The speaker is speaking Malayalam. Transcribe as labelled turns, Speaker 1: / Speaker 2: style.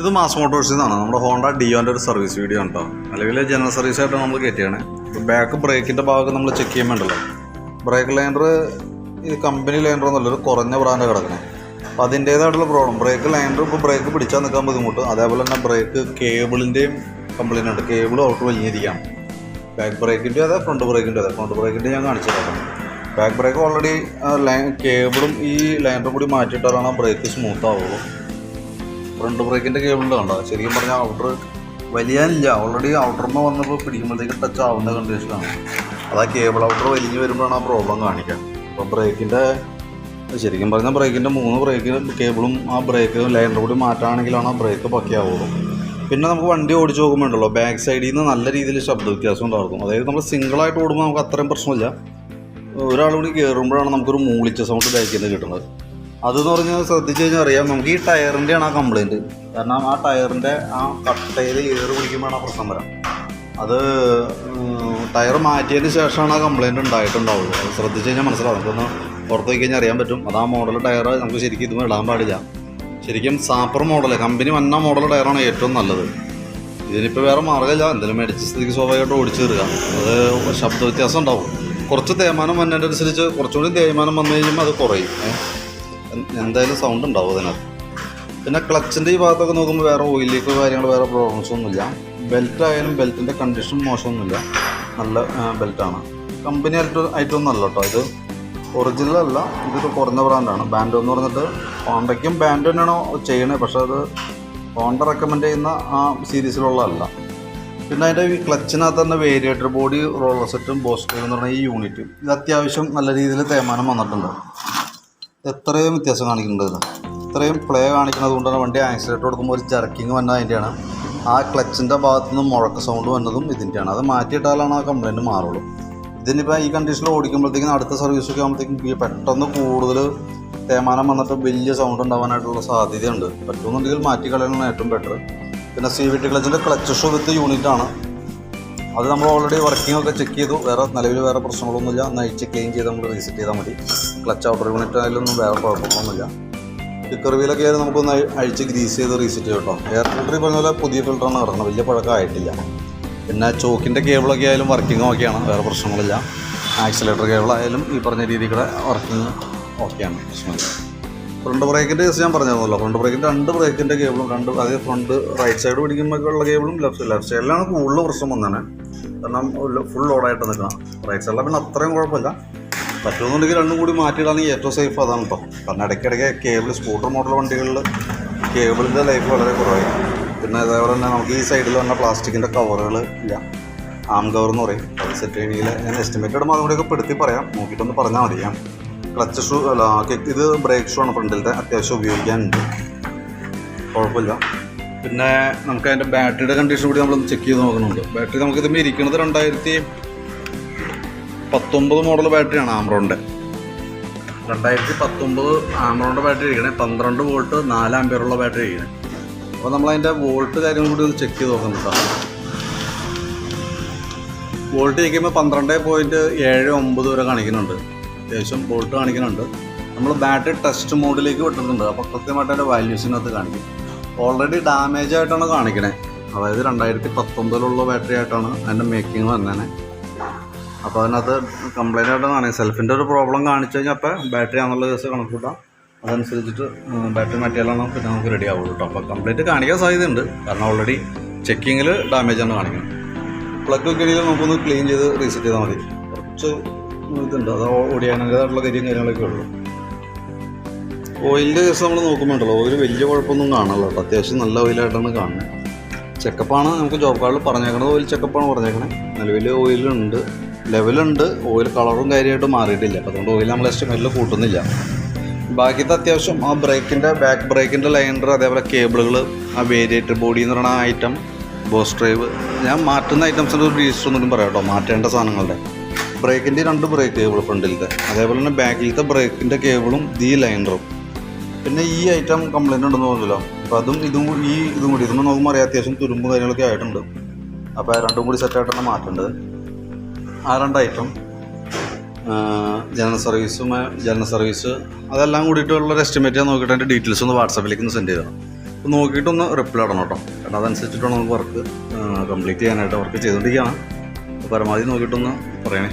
Speaker 1: ഇത് മാസ് മോട്ടോഴ്സിൽ നിന്നാണ് നമ്മുടെ ഹോണ്ട ഡിയോന്റെ ഒരു സർവീസ് വീഡിയോ കേട്ടോ നിലവിൽ ജനറൽ സർവീസ് ആയിട്ടാണ് നമ്മൾ കയറ്റിയാണ്. ബാക്ക് ബ്രേക്കിന്റെ ഭാഗം നമ്മൾ ചെക്ക് ചെയ്യാൻ വേണ്ടല്ലോ ബ്രേക്ക് ലൈനർ ഇത് കമ്പനി ലൈനർ എന്നല്ല ഒരു കുറഞ്ഞ ബ്രാൻഡ് കിടക്കുന്നത് അപ്പോൾ അതിന്റേതായിട്ടുള്ള പ്രോബ്ലം ബ്രേക്ക് ലൈനർ ഇപ്പോൾ ബ്രേക്ക് പിടിച്ചാൽ നിൽക്കാൻ ബുദ്ധിമുട്ട്. അതേപോലെ തന്നെ ബ്രേക്ക് കേബിളിന്റെയും കംപ്ലൈന്റ് ഉണ്ട്. കേബിൾ ഔട്ട് വലിഞ്ഞിരിക്കുകയാണ് ബാക്ക് ബ്രേക്കിന്റെ അതെ ഫ്രണ്ട് ബ്രേക്കിന്റെ അതെ. ഫ്രണ്ട് ബ്രേക്കിന്റെ ഞാൻ കാണിച്ചു തരാം. ബാക്ക് ബ്രേക്ക് ഓൾറെഡി ലൈൻ കേബിളും ഈ ലൈനറും കൂടി മാറ്റിയിട്ടാണ് ബ്രേക്ക് സ്മൂത്ത് ആവുള്ളൂ. ഫ്രണ്ട് ബ്രേക്കിന്റെ കേബിളിന്റെ കണ്ടോ ശരിക്കും പറഞ്ഞാൽ ഔട്ടർ വലിയാനില്ല. ഓൾറെഡി ഔട്ടറിന് വന്നപ്പോൾ പിടിക്കുമ്പോഴത്തേക്ക് ടച്ച് ആവുന്ന കണ്ടീഷനാണ് അതാ കേബിൾ ഔട്ടർ വലിഞ്ഞ് വരുമ്പോഴാണ് ആ പ്രോബ്ലം കാണിക്കുക അപ്പോൾ ബ്രേക്കിന്റെ ശരിക്കും പറഞ്ഞാൽ ബ്രേക്കിന്റെ മൂന്ന് ബ്രേക്ക് കേബിളും ആ ബ്രേക്ക് ലൈനർ കൂടി മാറ്റുകയാണെങ്കിലാണ് ആ ബ്രേക്ക് പക്കയാവുള്ളൂ. പിന്നെ നമുക്ക് വണ്ടി ഓടിച്ച് നോക്കുമ്പോൾ ഉണ്ടല്ലോ ബാക്ക് സൈഡിൽ നിന്ന് നല്ല രീതിയിൽ ശബ്ദ വ്യത്യാസം ഉണ്ടാകും. അതായത് നമ്മൾ സിംഗിളായിട്ട് ഓടുമ്പോൾ നമുക്ക് അത്രയും പ്രശ്നമില്ല. ഒരാൾ കൂടി കയറുമ്പോഴാണ് നമുക്കൊരു മൂളിച്ച സൗണ്ട് ബാക്കിൽ നിന്ന് കിട്ടുന്നത്. അതെന്ന് പറഞ്ഞാൽ ശ്രദ്ധിച്ചു കഴിഞ്ഞാൽ അറിയാം നമുക്ക് ഈ ടയറിന്റെയാണ് ആ കംപ്ലൈന്റ് കാരണം ആ ടയറിന്റെ ആ കട്ടയിൽ ഏറ് പിടിക്കുമ്പോഴാണ് ആ പ്രശ്നം വരാം. അത് ടയർ മാറ്റിയതിന് ശേഷമാണ് ആ കംപ്ലൈന്റ് ഉണ്ടായിട്ടുണ്ടാവുള്ളൂ. അത് ശ്രദ്ധിച്ച് കഴിഞ്ഞാൽ മനസ്സിലാവും. നമുക്കൊന്ന് പുറത്ത് പോയി കഴിഞ്ഞാൽ അറിയാൻ പറ്റും. അത് ആ മോഡൽ ടയർ നമുക്ക് ശരിക്കും ഇതും ഇടാൻ പാടില്ല. ശരിക്കും സാപ്പർ മോഡൽ കമ്പനി വന്ന മോഡൽ ടയറാണ് ഏറ്റവും നല്ലത്. ഇതിനിപ്പോൾ വേറെ മാർഗമില്ല. എന്തെങ്കിലും മേടിച്ച സ്ഥിതിക്ക് സ്വാഭാവികമായിട്ട് ഓടിച്ചു തീർക്കുക അത് ശബ്ദ വ്യത്യാസം ഉണ്ടാവും. കുറച്ച് തേയ്മാനം വന്നതിനനുസരിച്ച് കുറച്ചുകൂടി തേയ്മാനം വന്നു കഴിയുമ്പോൾ അത് കുറയും. എന്തായാലും സൗണ്ട് ഉണ്ടാവും അതിനകത്ത്. പിന്നെ ക്ലച്ചിന്റെ ഈ ഭാഗത്തൊക്കെ നോക്കുമ്പോൾ വേറെ ഓയിൽ ലീക്കോ കാര്യങ്ങൾ വേറെ പ്രോബ്ലംസ് ഒന്നുമില്ല. ബെൽറ്റ് ആയാലും ബെൽറ്റിന്റെ കണ്ടീഷൻ മോശമൊന്നുമില്ല. നല്ല ബെൽറ്റാണ് കമ്പനി ആയിട്ട് ആയിട്ടൊന്നല്ല കേട്ടോ ഇത്. ഒറിജിനൽ അല്ല ഇതൊരു കുറഞ്ഞ ബ്രാൻഡാണ് ബാൻഡോ എന്ന് പറഞ്ഞിട്ട് ഹോണ്ടയ്ക്കും ബാൻഡോ തന്നെയാണോ ചെയ്യണേ പക്ഷേ അത് ഹോണ്ട റെക്കമെൻഡ് ചെയ്യുന്ന ആ സീരീസിലുള്ളതല്ല പിന്നെ അതിന്റെ ഈ ക്ലച്ചിനകത്ത് തന്നെ വേരിയേറ്റർ ബോഡി റോളർ സെറ്റും ബോസ്റ്റർ എന്ന് പറഞ്ഞ ഈ യൂണിറ്റ് ഇത് അത്യാവശ്യം നല്ല രീതിയിൽ തേമാനം വന്നിട്ടുണ്ട്. എത്രയും വ്യത്യാസം കാണിക്കുന്നുണ്ട് ഇത് ഇത്രയും പ്ലേ കാണിക്കുന്നത് കൊണ്ടാണ് വണ്ടി ആക്സിലേറ്റർ കൊടുക്കുമ്പോൾ ഒരു ജർക്കിങ് വന്നത് അതിന്റെയാണ് ആ ക്ലച്ചിന്റെ ഭാഗത്തു നിന്ന് മുഴക്ക സൗണ്ട് വന്നതും ഇതിന്റെയാണ് അത് മാറ്റിയിട്ടാലാണ് ആ കംപ്ലൈന്റ് മാറുള്ളൂ. ഇതിനിപ്പോൾ ഈ കണ്ടീഷനിൽ ഓടിക്കുമ്പോഴത്തേക്കും അടുത്ത സർവീസൊക്കെ ആകുമ്പോഴത്തേക്കും പെട്ടെന്ന് കൂടുതൽ തേമാനം വന്നിട്ട് വലിയ സൗണ്ട് ഉണ്ടാവാനായിട്ടുള്ള സാധ്യതയുണ്ട്. പറ്റുമെന്നുണ്ടെങ്കിൽ മാറ്റി കളയലാണ് ഏറ്റവും ബെറ്റർ പിന്നെ സി വി ടി ക്ലച്ചിന്റെ ക്ലച്ച് ഷൂ വിത്ത് യൂണിറ്റാണ് അത് നമ്മൾ ഓൾറെഡി വർക്കിംഗ് ഒക്കെ ചെക്ക് ചെയ്തു. വേറെ നിലവിൽ വേറെ പ്രശ്നങ്ങളൊന്നുമില്ല. നൈറ്റ് ക്ലീൻ ചെയ്ത് നമ്മൾ റീസെറ്റ് ചെയ്താൽ മതി. ക്ലച്ച് ഔട്ടർ യൂണിറ്റ് ഒന്നും വേറെ കുഴപ്പങ്ങളൊന്നുമില്ല. സ്റ്റിക്കർ വീലൊക്കെ ആയാലും നമുക്കൊന്ന് അഴി- അഴിച്ച് ഗ്രീസ് ചെയ്ത് റീസെറ്റ് ചെയ്യും കേട്ടോ. എയർ ഫിൽറ്റർ പറഞ്ഞ പോലെ പുതിയ ഫിൽറ്ററാണ് കിടക്കുന്നത് വലിയ പഴക്കമായിട്ടില്ല പിന്നെ ചോക്കിന്റെ കേബിളൊക്കെ ആയാലും വർക്കിംഗ് ഓക്കെയാണ് വേറെ പ്രശ്നങ്ങളില്ല. ആക്സിലേറ്റർ കേബിളായാലും ഈ പറഞ്ഞ രീതിയിൽ കൂടെ വർക്കിംഗ് ഓക്കെയാണ് പ്രശ്നമില്ല. ഫ്രണ്ട് ബ്രേക്കിന്റെ കേസ് ഞാൻ പറഞ്ഞിരുന്നല്ലോ ഫ്രണ്ട് ബ്രേക്കിന്റെ രണ്ട് ബ്രേക്കിന്റെ കേബിളും രണ്ട് അതായത് ഫ്രണ്ട് റൈറ്റ് സൈഡ് പിടിക്കുമ്പോൾ ഉള്ള കേബിളും ലെഫ്റ്റ് ലെഫ്റ്റ് സൈഡിലാണ് കൂടുതൽ പ്രശ്നം വന്നതാണ് കാരണം ഫുൾ ലോഡായിട്ട് നിൽക്കണം. റൈറ്റ് സൈഡിലാണ് പിന്നെ അത്രയും കുഴപ്പമില്ല. പറ്റുമെന്നുണ്ടെങ്കിൽ രണ്ടും കൂടി മാറ്റിയിടാണെങ്കിൽ ഏറ്റവും സേഫ് അതാണ് കേട്ടോ കാരണം ഇടയ്ക്കിടയ്ക്ക് കേബിൾ സ്കൂട്ടർ മോഡൽ വണ്ടികളിൽ കേബിളിന്റെ ലൈഫ് വളരെ കുറവായി. പിന്നെ അതേപോലെ തന്നെ നമുക്ക് ഈ സൈഡിൽ വന്ന പ്ലാസ്റ്റിക്കിന്റെ കവറുകൾ ഇല്ല. ആം കവർ എന്ന് പറയും. അത് സെറ്റ് ചെയ്യണമെങ്കിൽ ഞാൻ എസ്റ്റിമേറ്റ് ഇടുമ്പോൾ അതുകൂടെയൊക്കെ പെടുത്തി പറയാം. നോക്കിയിട്ടൊന്ന് പറഞ്ഞാൽ മതി ഞാൻ ക്ലച്ച് ഷൂ അല്ല ഇത് ബ്രേക്ക് ഷൂ ആണ് ഫ്രണ്ടിലത്തെ. അത്യാവശ്യം ഉപയോഗിക്കാനുണ്ട്. കുഴപ്പമില്ല. പിന്നെ നമുക്ക് അതിന്റെ ബാറ്ററിയുടെ കണ്ടീഷൻ കൂടി നമ്മളൊന്ന് ചെക്ക് ചെയ്ത് നോക്കുന്നുണ്ട് ബാറ്ററി നമുക്കിത് ഇരിക്കുന്നത് രണ്ടായിരത്തി പത്തൊമ്പത് മോഡൽ ബാറ്ററിയാണ് ആംറോണിന്റെ രണ്ടായിരത്തി പത്തൊമ്പത് ആമറോണിന്റെ ബാറ്ററി ഇരിക്കണേ. പന്ത്രണ്ട് വോൾട്ട് നാല് ആംബിയറുള്ള ബാറ്ററി ഇരിക്കണേ. അപ്പോൾ നമ്മളതിന്റെ വോൾട്ട് കാര്യം കൂടി ഒന്ന് ചെക്ക് ചെയ്ത് നോക്കുന്നുണ്ട് കേട്ടോ. വോൾട്ട് ഇരിക്കുമ്പോൾ പന്ത്രണ്ട് പോയിന്റ് ഏഴ് ഒമ്പത് വരെ കാണിക്കുന്നുണ്ട്. അത്യാവശ്യം ബോൾട്ട് കാണിക്കുന്നുണ്ട്. നമ്മൾ ബാറ്ററി ടെസ്റ്റ് മോഡിലേക്ക് വിട്ടിട്ടുണ്ട്. അപ്പോൾ കൃത്യമായിട്ട് അതിന്റെ വാല്യൂസിനകത്ത് കാണിക്കും. ഓൾറെഡി ഡാമേജ് ആയിട്ടാണ് കാണിക്കണേ. അതായത് രണ്ടായിരത്തി പത്തൊമ്പതിലുള്ള ബാറ്ററി ആയിട്ടാണ് അതിന്റെ മേക്കിംഗ് വന്നേനെ. അപ്പോൾ അതിനകത്ത് കംപ്ലൈന്റ് ആയിട്ട് കാണിക്കും സെൽഫിന്റെ ഒരു പ്രോബ്ലം കാണിച്ചു കഴിഞ്ഞാൽ അപ്പോൾ ബാറ്ററി ആണെന്നുള്ള കേസ് കണക്കൂട്ടാം അതനുസരിച്ചിട്ട് ബാറ്ററി മാറ്റിയാലാണ് പിന്നെ നമുക്ക് റെഡി ആവുള്ളൂ കേട്ടോ. അപ്പോൾ കംപ്ലീറ്റ് കാണിക്കാൻ സാധ്യതയുണ്ട്. കാരണം ഓൾറെഡി ചെക്കിങ്ങിൽ ഡാമേജ് ആണ് കാണിക്കുന്നത് പ്ലഗ് ഒക്കെ ഇടയിൽ നമുക്കൊന്ന് ക്ലീൻ ചെയ്ത് റീസെറ്റ് ചെയ്താൽ മതി. കുറച്ച് ഇതുണ്ട്? അത് ഓടിയാനായിട്ടുള്ള കരിയും കാര്യങ്ങളൊക്കെ ഉള്ളൂ? ഓയിലിന്റെ കേസ് നമ്മൾ നോക്കുമ്പോണ്ടല്ലോ ഓയിൽ വലിയ കുഴപ്പമൊന്നും കാണാനില്ല കേട്ടോ. അത്യാവശ്യം നല്ല ഓയിലായിട്ടാണ് കാണുന്നത്. ചെക്കപ്പാണ് നമുക്ക് ജോബ് കാർഡിൽ പറഞ്ഞേക്കണത് ഓയിൽ ചെക്കപ്പാണ് പറഞ്ഞേക്കണത് നിലവിൽ ഓയിലുണ്ട് ലെവലുണ്ട് ഓയിൽ കളറും കാര്യമായിട്ട് മാറിയിട്ടില്ല. അപ്പോൾ അതുകൊണ്ട് ഓയിൽ നമ്മൾ എസ്റ്റിമേറ്റിൽ കൂട്ടുന്നില്ല. ബാക്കിയത്തെ അത്യാവശ്യം ആ ബ്രേക്കിന്റെ ബാക്ക് ബ്രേക്കിന്റെ ലൈൻഡർ അതേപോലെ കേബിളുകൾ ആ വേരിയേറ്റർ ബോഡി എന്ന് പറയുന്ന ഐറ്റം ബോസ് ഡ്രൈവ് ഞാൻ മാറ്റുന്ന ഐറ്റംസിന്റെ ഒരു രജിസ്റ്റർ ഒന്നും പറയാം കേട്ടോ മാറ്റേണ്ട സാധനങ്ങളുടെ. ബ്രേക്കിന്റെ രണ്ട് ബ്രേക്ക് കേബിൾ ഫ്രണ്ടിലത്തെ. അതേപോലെ തന്നെ ബാക്കിലത്തെ ബ്രേക്കിന്റെ കേബിളും ദി ലൈനറും. പിന്നെ ഈ ഐറ്റം കംപ്ലൈന്റ് ഉണ്ടെന്ന് പറഞ്ഞല്ലോ. അപ്പോൾ അതും ഇതും ഈ ഇതും കൂടി. ഇതൊന്നും നോക്കുമ്പോൾ അറിയാം അത്യാവശ്യം തുരുമ്പ് കാര്യങ്ങളൊക്കെ ആയിട്ടുണ്ട്. അപ്പോൾ രണ്ടും കൂടി സെറ്റായിട്ടാണ് മാറ്റേണ്ടത്. ആ രണ്ട് ഐറ്റം ജനറൽ സർവീസും ജനറൽ സർവീസ് അതെല്ലാം കൂടിയിട്ടുള്ള ഒരു എസ്റ്റിമേറ്റ് ഞാൻ നോക്കിയിട്ട് അതിന്റെ ഡീറ്റെയിൽസ് ഒന്ന് വാട്സാപ്പിലേക്ക് ഒന്ന് സെൻഡ് ചെയ്തതാണ് അപ്പോൾ നോക്കിയിട്ടൊന്ന് റിപ്ലൈ ഇടണം കേട്ടോ. കാരണം അതനുസരിച്ചിട്ടാണ് നമുക്ക് വർക്ക് കംപ്ലീറ്റ് ചെയ്യാനായിട്ട് വർക്ക് ചെയ്തുകൊണ്ടിരിക്കുകയാണ്. പരമാവധി നോക്കിയിട്ടൊന്ന് പറയണേ.